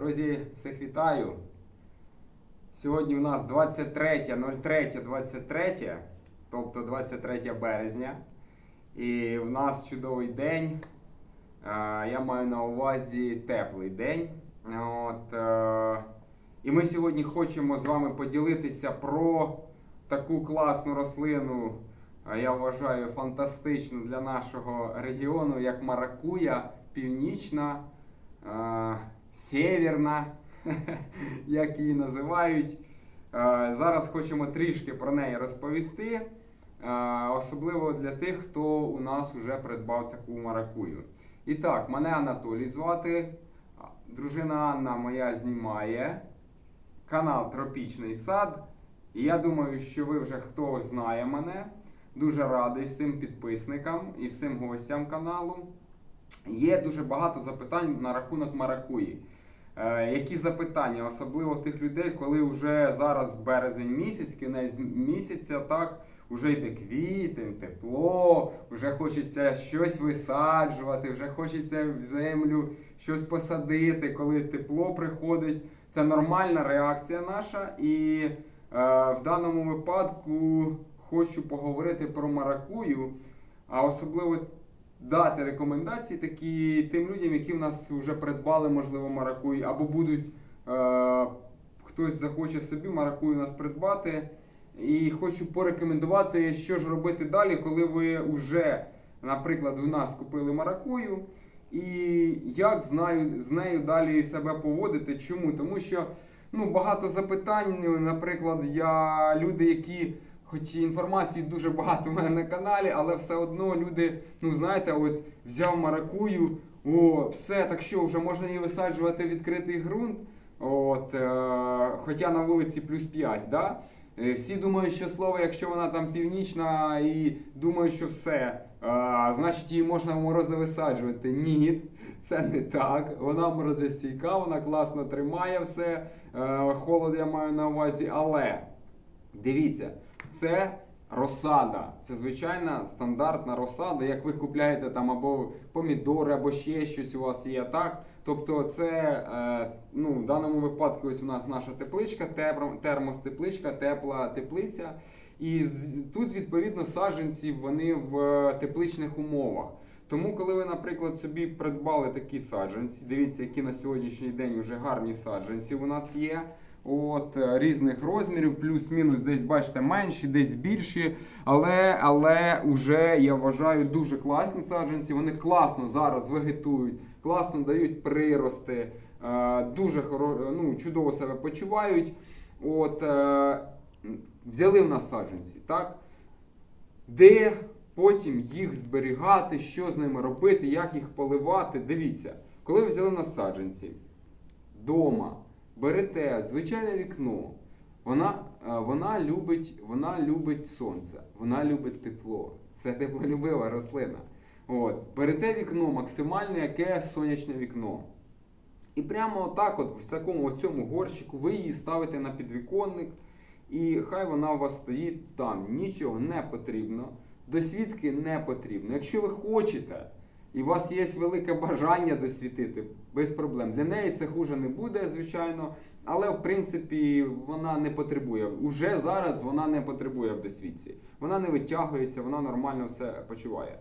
Друзі, всіх вітаю. Сьогодні у нас 23.03.23, тобто 23 березня. І в нас чудовий день. Е, Я маю на увазі теплий день. От, е, і ми сьогодні хочемо з вами поділитися про таку класну рослину, я вважаю фантастичну для нашого регіону, як маракуя, північна, е, сєвєрна, як її називають. Е, Зараз хочемо трішки про неї розповісти, е, особливо для тих, хто у нас вже придбав таку маракую. І так, мене Анатолій звати, дружина Анна моя знімає канал Тропічний сад. І я думаю, що ви вже хто знає мене. Дуже радий всім підписникам і всім гостям каналу. Є дуже багато запитань на рахунок маракуї. Е, які запитання, особливо тих людей, коли вже зараз березень місяць, кінець місяця, так, вже йде квітень, тепло, вже хочеться щось висаджувати, вже хочеться в землю щось посадити, коли тепло приходить. Це нормальна реакція наша. І е, в даному випадку хочу поговорити про маракую, а особливо дати рекомендації такі тим людям, які в нас вже придбали, можливо, маракую, або будуть е, хтось захоче собі маракую нас придбати. І хочу порекомендувати, що ж робити далі, коли ви вже, наприклад, у нас купили маракую. І як знаю, з нею далі себе поводити. Чому? Тому що ну, багато запитань, наприклад, я люди, які. Хоч і інформації дуже багато в мене на каналі, але все одно люди, ну знаєте, от взяв маракую, о, все, так що вже можна її висаджувати в відкритий ґрунт. От, е, хоча на вулиці плюс 5, да? Е, Всі думають, що слово, якщо вона там північна, і думають, що все, е, значить її можна в морози висаджувати. Ні, це не так. Вона морозостійка, вона класно тримає все. Е, холод я маю на увазі, але дивіться. Це розсада. Це звичайна стандартна розсада, як ви купляєте там або помідори, або ще щось у вас є так. Тобто, це е, ну, в даному випадку ось у нас наша тепличка, термостепличка, тепла теплиця. І тут, відповідно, саджанці вони в тепличних умовах. Тому, коли ви, наприклад, собі придбали такі саджанці, дивіться, які на сьогоднішній день вже гарні саджанці у нас є. От різних розмірів, плюс-мінус, десь бачите, менші, десь більші. Але але вже я вважаю дуже класні саджанці. Вони класно зараз вегетують, класно дають прирости, е, дуже хоро, ну, чудово себе почувають. От е, взяли в нас саджанці, так? Де потім їх зберігати, що з ними робити, як їх поливати. Дивіться, коли ви взяли в нас саджанці вдома берете звичайне вікно, вона е, вона, любить вона любить сонце, вона любить тепло. Це теплолюбива рослина. От. Берете вікно, максимальне яке сонячне вікно. І прямо отак, от, в такому цьому горщику, ви її ставите на підвіконник, і хай вона у вас стоїть там. Нічого не потрібно, досвідки не потрібно. Якщо ви хочете. І у вас є велике бажання досвітити, без проблем. Для неї це хуже не буде, звичайно, але в принципі вона не потребує. Уже зараз вона не потребує в досвідці. Вона не витягується, вона нормально все почуває.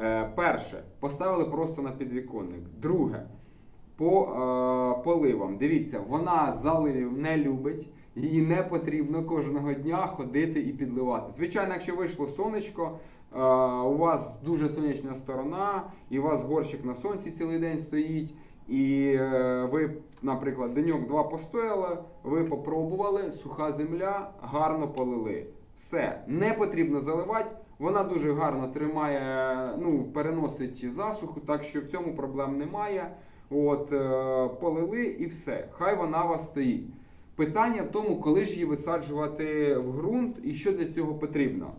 Е, перше, поставили просто на підвіконник. Друге, по е, поливам. Дивіться, вона заливів не любить, їй не потрібно кожного дня ходити і підливати. Звичайно, якщо вийшло сонечко. У вас дуже сонячна сторона, і у вас горщик на сонці цілий день стоїть. І е, ви, наприклад, деньок два постояли, ви попробували, суха земля, гарно полили. Все, не потрібно заливати. Вона дуже гарно тримає, ну, переносить засуху, так що в цьому проблем немає. От, е, Полили і все. Хай вона у вас стоїть. Питання в тому, коли ж її висаджувати в ґрунт і що для цього потрібно.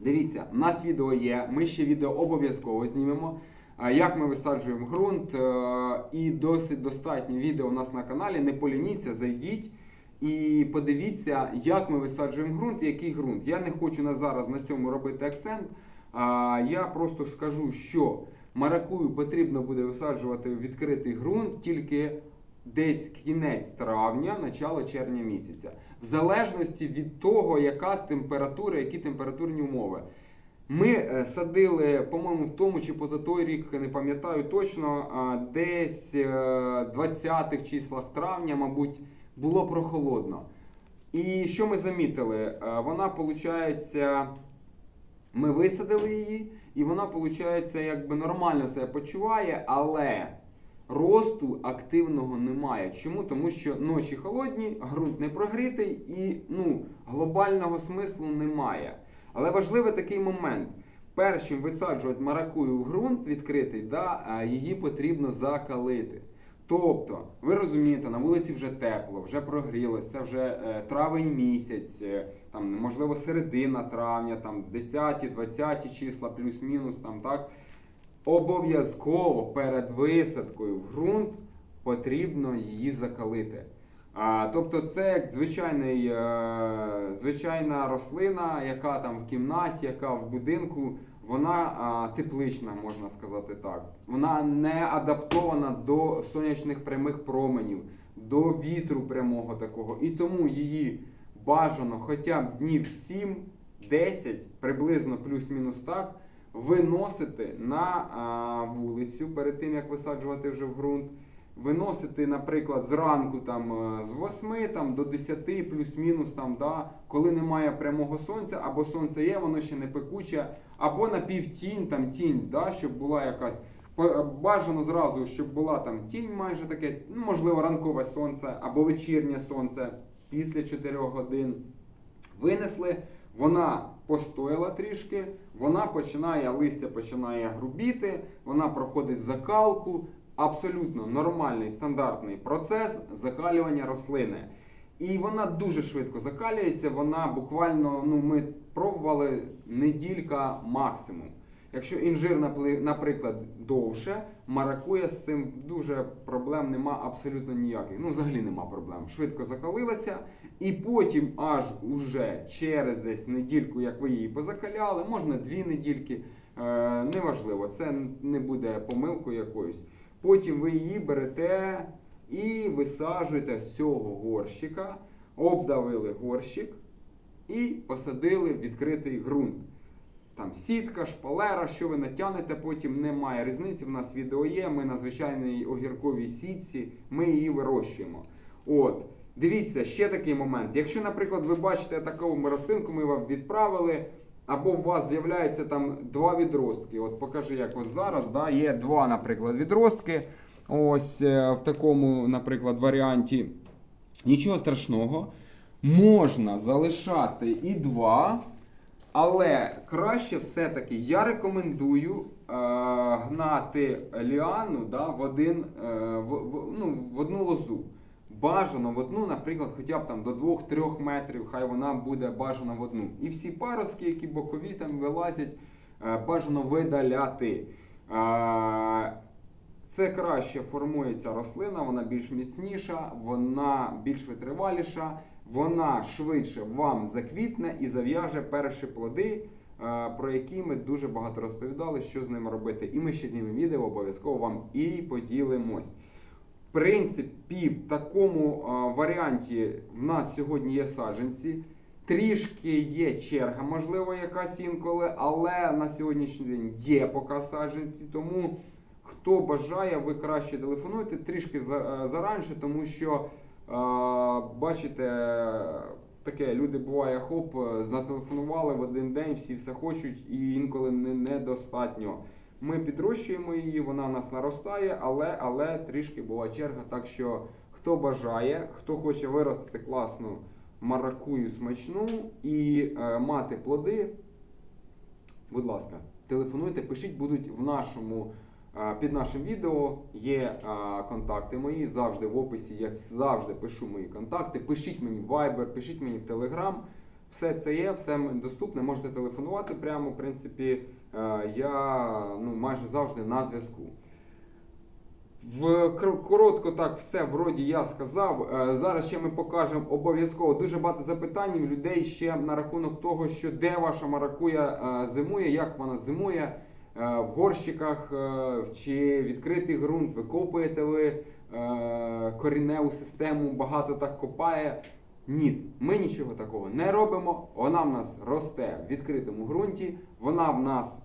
Дивіться, у нас відео є, ми ще відео обов'язково знімемо. Як ми висаджуємо ґрунт, е, і досить достатньо відео у нас на каналі. Не полініться, зайдіть і подивіться, як ми висаджуємо ґрунт і який ґрунт. Я не хочу на зараз на цьому робити акцент. Я просто скажу, що маракую потрібно буде висаджувати відкритий ґрунт тільки десь кінець травня, начало червня місяця, залежності від того, яка температура, які температурні умови. Ми е, садили, по-моєму, в тому чи поза той рік, не пам'ятаю точно, десь е, 20-х числах травня, мабуть, було прохолодно. І що ми замітили? Е, Вона, виходить, ми висадили її, і вона, виходить, якби нормально себе почуває, але росту активного немає. Чому? Тому що ночі холодні, ґрунт не прогрітий і ну, глобального смислу немає. Але важливий такий момент. Перш чим висаджувати маракую в ґрунт відкритий, да, її потрібно закалити. Тобто, ви розумієте, на вулиці вже тепло, вже прогрілося, це вже е, травень місяць, е, там можливо середина травня, там 10-20 числа, плюс-мінус, там так. Обов'язково перед висадкою в ґрунт потрібно її закалити. А, тобто це як звичайний, е, звичайна рослина, яка там в кімнаті, яка в будинку, вона а, теплична, можна сказати так. Вона не адаптована до сонячних прямих променів, до вітру прямого такого. І тому її бажано хоча б днів 7-10, приблизно плюс-мінус так, виносити на а, вулицю перед тим, як висаджувати вже в ґрунт. Виносити, наприклад, зранку там е, з 8 там, до 10, плюс-мінус, там, да, коли немає прямого сонця, або сонце є, воно ще не пекуче, або на півтінь, там тінь, да, щоб була якась. По- Бажано зразу, щоб була там тінь майже таке, ну, можливо, ранкове сонце або вечірнє сонце після 4 годин. Винесли, вона постояла трішки, вона починає, листя починає грубіти, вона проходить закалку. Абсолютно нормальний стандартний процес закалювання рослини. І вона дуже швидко закалюється. Вона буквально, ну ми пробували неділька максимум. Якщо інжир, наприклад, довше, маракуя з цим дуже проблем нема абсолютно ніяких. Ну, взагалі нема проблем. Швидко закалилася, і потім, аж уже через десь недільку, як ви її позакаляли, можна дві недільки, е, неважливо, це не буде помилкою якоюсь. Потім ви її берете і висаджуєте з цього горщика, обдавили горщик і посадили в відкритий ґрунт. Там сітка, шпалера, що ви натягнете, потім немає різниці. В нас відео є. Ми на звичайній огірковій сітці, ми її вирощуємо. От, дивіться, ще такий момент. Якщо, наприклад, ви бачите таку рослинку, ми вам відправили, або у вас з'являється там два відростки. От покажи, як ось зараз. Да, є два, наприклад, відростки. Ось е, в такому, наприклад, варіанті. Нічого страшного. Можна залишати і два. Але краще все-таки я рекомендую е, гнати ліану да, в, один, е, в, в, ну, в одну лозу. Бажано в одну, наприклад, хоча б там до 2-3 метрів, хай вона буде бажана в одну. І всі паростки, які бокові там вилазять, е, бажано видаляти. Е, це краще формується рослина, вона більш міцніша, вона більш витриваліша, вона швидше вам заквітне і зав'яже перші плоди, е, про які ми дуже багато розповідали, що з ними робити. І ми ще знімемо відео, обов'язково вам і поділимось. В принципі, в такому е, варіанті в нас сьогодні є саджанці. Трішки є черга, можливо, якась інколи, але на сьогоднішній день є поки саджанці. Тому хто бажає, ви краще телефонуйте трішки е, заранше, тому що бачите, таке люди буває, хоп, зателефонували в один день, всі все хочуть, і інколи не, недостатньо. Ми підрощуємо її, вона нас наростає, але, але трішки була черга. Так що хто бажає, хто хоче виростити класну маракую смачну і е, мати плоди, будь ласка, телефонуйте, пишіть, будуть в нашому. Під нашим відео є контакти мої, завжди в описі, як завжди пишу мої контакти. Пишіть мені в Viber, пишіть мені в Telegram. Все це є, все доступне, можете телефонувати прямо. В принципі, я ну, майже завжди на зв'язку. В коротко так все вроді я сказав. Е, Зараз ще ми покажемо обов'язково дуже багато запитань людей ще на рахунок того, що де ваша маракуя е, зимує, як вона зимує. Е, В горщиках е, чи відкритий ґрунт, викопуєте ви е, корінневу систему багато так копає. Ні, ми нічого такого не робимо. Вона в нас росте в відкритому ґрунті, вона в нас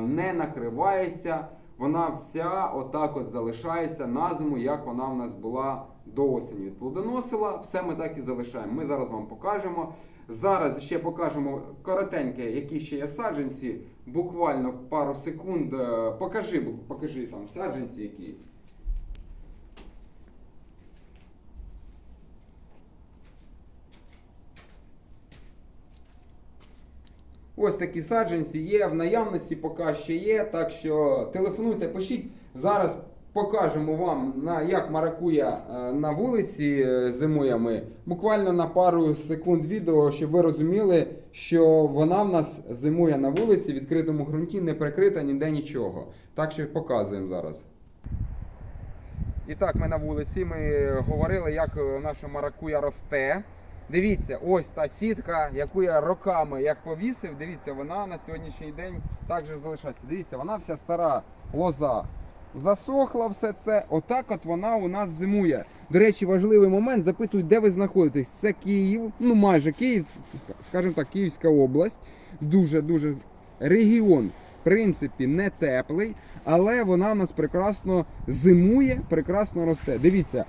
не накривається, вона вся отак от залишається на зиму, як вона в нас була до осені відплодоносила. Все ми так і залишаємо. Ми зараз вам покажемо. Зараз ще покажемо коротеньке, які ще є саджанці. Буквально пару секунд. Е, Покажи, покажи там саджанці, які. Ось такі саджанці є, в наявності поки ще є. Так що телефонуйте, пишіть. Зараз покажемо вам, на, як маракуя е, на вулиці е, зимує ми. Буквально на пару секунд відео, щоб ви розуміли, що вона в нас зимує на вулиці, в відкритому ґрунті, не прикрита ніде нічого. Так що показуємо зараз. І так, ми на вулиці. Ми говорили, як наша маракуя росте. Дивіться, ось та сітка, яку я роками як повісив. Дивіться, вона на сьогоднішній день також залишається. Дивіться, вона вся стара лоза. Засохла все це. Отак от вона у нас зимує. До речі, важливий момент. Запитують, де ви знаходитесь. Це Київ, ну майже Київ, скажімо так, Київська область. Дуже-дуже регіон. В принципі, не теплий, але вона у нас прекрасно зимує, прекрасно росте. Дивіться,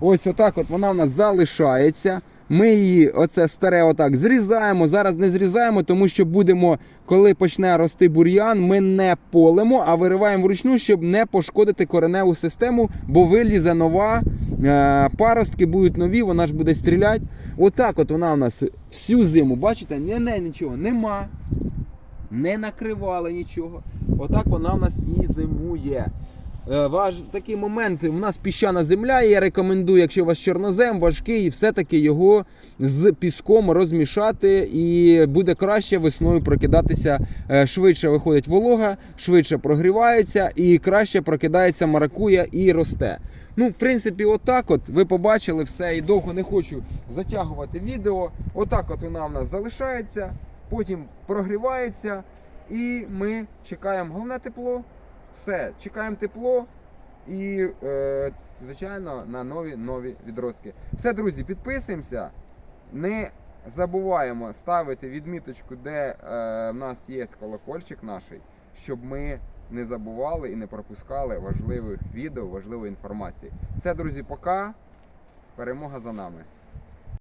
ось отак от вона у нас залишається. Ми її, оце старе, отак зрізаємо. Зараз не зрізаємо, тому що будемо, коли почне рости бур'ян, ми не полимо, а вириваємо вручну, щоб не пошкодити кореневу систему, бо вилізе нова. е, Паростки будуть нові, вона ж буде стріляти. Отак от вона у нас всю зиму, бачите, не, не, нічого нема. Не накривали нічого. Отак вона в нас і зимує. Е, Важ такий момент, у нас піщана земля, і я рекомендую, якщо у вас чорнозем важкий, все-таки його з піском розмішати, і буде краще весною прокидатися. Е, Швидше виходить волога, швидше прогрівається і краще прокидається маракуя і росте. Ну, в принципі, отак от ви побачили все і довго не хочу затягувати відео. Отак от вона в нас залишається, потім прогрівається, і ми чекаємо головне тепло. Все, чекаємо тепло і, е, звичайно, на нові нові відростки. Все, друзі, підписуємося. Не забуваємо ставити відміточку, де е, в нас є колокольчик наш, щоб ми не забували і не пропускали важливих відео, важливої інформації. Все, друзі, пока. Перемога за нами.